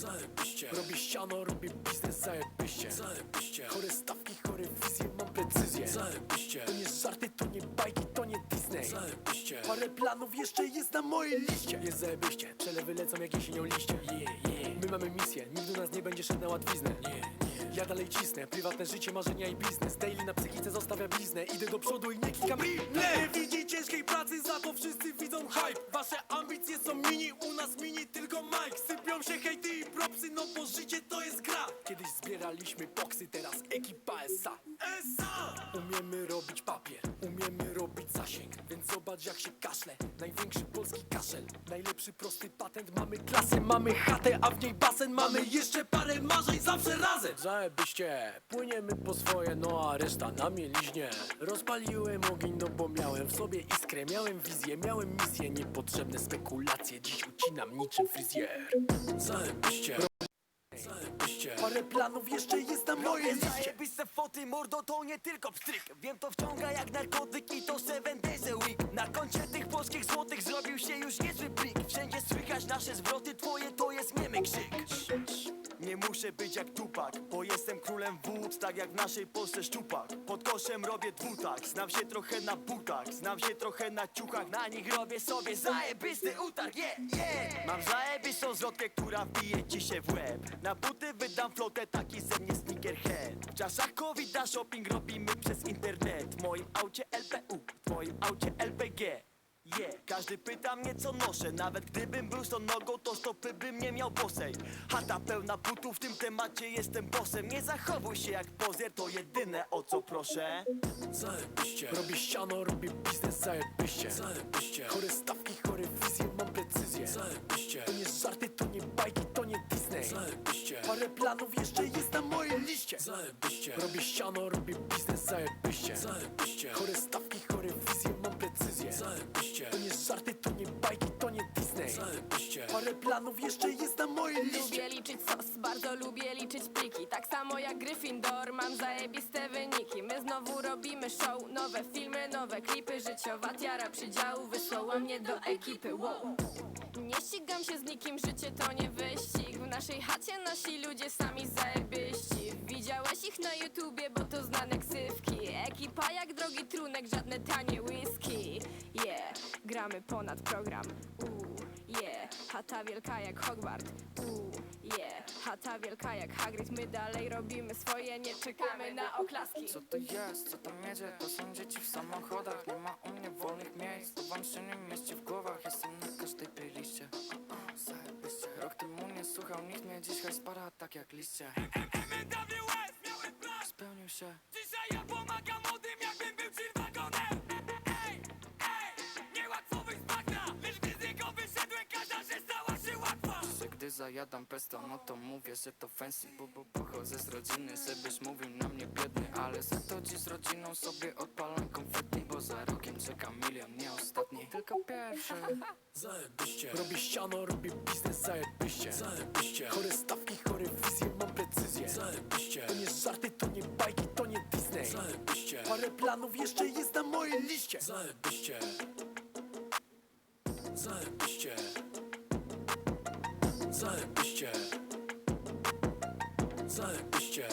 Zajebiście. Robię ściano, robię biznes, zajebiście. Zajebiście. Chore stawki, chore wizje, mam precyzję Zajebiście. To nie żarty, to nie bajki, to nie Disney. Zajebiście. Parę planów jeszcze jest na mojej liście. Jest zajebiście, przelewy lecą jak jesienią liście. Yeah, yeah. My mamy misję, nikt do nas nie będzie szedł na łatwiznę nie, nie. Ja dalej cisnę, prywatne życie, marzenia i biznes. Daily na psychice zostawia bliznę. Idę do przodu i nie klikam. Nie widzi ciężkiej pracy, za to wszyscy widzą hype. Wasze ambicje są mini, u nas mini tylko Mike. Sypią się hejty propsy, no bo życie to jest gra Kiedyś zbieraliśmy boksy, teraz ekipa SA SA! Umiemy robić papier, umiemy Jak się kaszle, największy polski kaszel. Najlepszy prosty patent, mamy klasę, mamy chatę A w niej basen, mamy jeszcze parę marzeń zawsze razem. Zajebiście, płyniemy po swoje, no a reszta na mieliźnie. Rozpaliłem ogień, no bo miałem w sobie iskrę. Miałem wizję, miałem misję, niepotrzebne spekulacje. Dziś ucinam niczym fryzjer. Zajebiście. Zajebiście. Parę planów jeszcze jest na mojej liście. Zajebiste foty, mordo, to nie tylko pstryk Wiem, to wciąga jak narkotyk nasze zwroty, twoje to jest niemy krzyk. Nie muszę być jak Tupak, bo jestem królem wód, tak jak w naszej Polsce szczupak. Pod koszem robię dwutak, znam się trochę na butach Znam się trochę na ciuchach, na nich robię sobie zajebisty utarg, yeah, yeah. Mam zajebistą zwrotkę, która wbije ci się w łeb. Na buty wydam flotę, taki ze mnie sneakerhead. W czasach shopping robimy przez internet. W moim aucie LPU, w moim aucie LPG Yeah. Każdy pyta mnie co noszę. Nawet gdybym był z tą nogą to stopy bym nie miał bosej. Chata pełna butów, w tym temacie jestem bossem. Nie zachowuj się jak pozier, to jedyne o co proszę. Zajebiście. Robię ściano, robię biznes, zajebiście. Zajebiście. Chore stawki, chore wizje, mam precyzję Zajebiście. To nie żarty, to nie bajki, to nie Disney. Zajebiście. Parę planów jeszcze jest na mojej liście. Zajebiście. Robię ściano, robię biznes, zajebiście. Zajebiście. Chore stawki, planów jeszcze jest na mojej liście. Lubię liczyć sos, bardzo lubię liczyć pliki. Tak samo jak Gryffindor, mam zajebiste wyniki. My znowu robimy show, nowe filmy, nowe klipy Życiowa tiara przydziału wysłała mnie do ekipy. Wow. Nie ścigam się z nikim, życie to nie wyścig. W naszej chacie nasi ludzie sami zajebiści. Widziałeś ich na YouTubie, bo to znane ksywki. Ekipa jak drogi trunek, żadne tanie whisky. Yeah, gramy ponad program. Uuu, chata wielka jak Hogwart. Uuu, yeah, chata wielka jak Hagrid. My dalej robimy swoje, nie czekamy na oklaski. Co to jest, co tam jedzie? To są dzieci w samochodach. Nie ma u mnie wolnych miejsc. To wam się nie mieści w głowach. Jestem na każdej playliście. Rok temu nie słuchał nikt mnie. Dzisiaj spara tak jak liście. Spełnił się. Dzisiaj ja pomagam zajadam pesto, no to mówię, że to fancy Bo, bo pochodzę z rodziny, żebyś mówił na mnie biedny Ale za to dziś z rodziną sobie odpalam konfetti Bo za rokiem czeka milion, nie ostatni, tylko pierwszy Zajebiście. Robię ściano, robię biznes, zajebiście. Zajebiście. Chore stawki, chore wizje, mam precyzję Zajebiście. To nie żarty, to nie bajki, to nie Disney. Zajebiście. Parę planów jeszcze jest na mojej liście. Zajebiście. Zajebiście Zajebiście. Zajebiście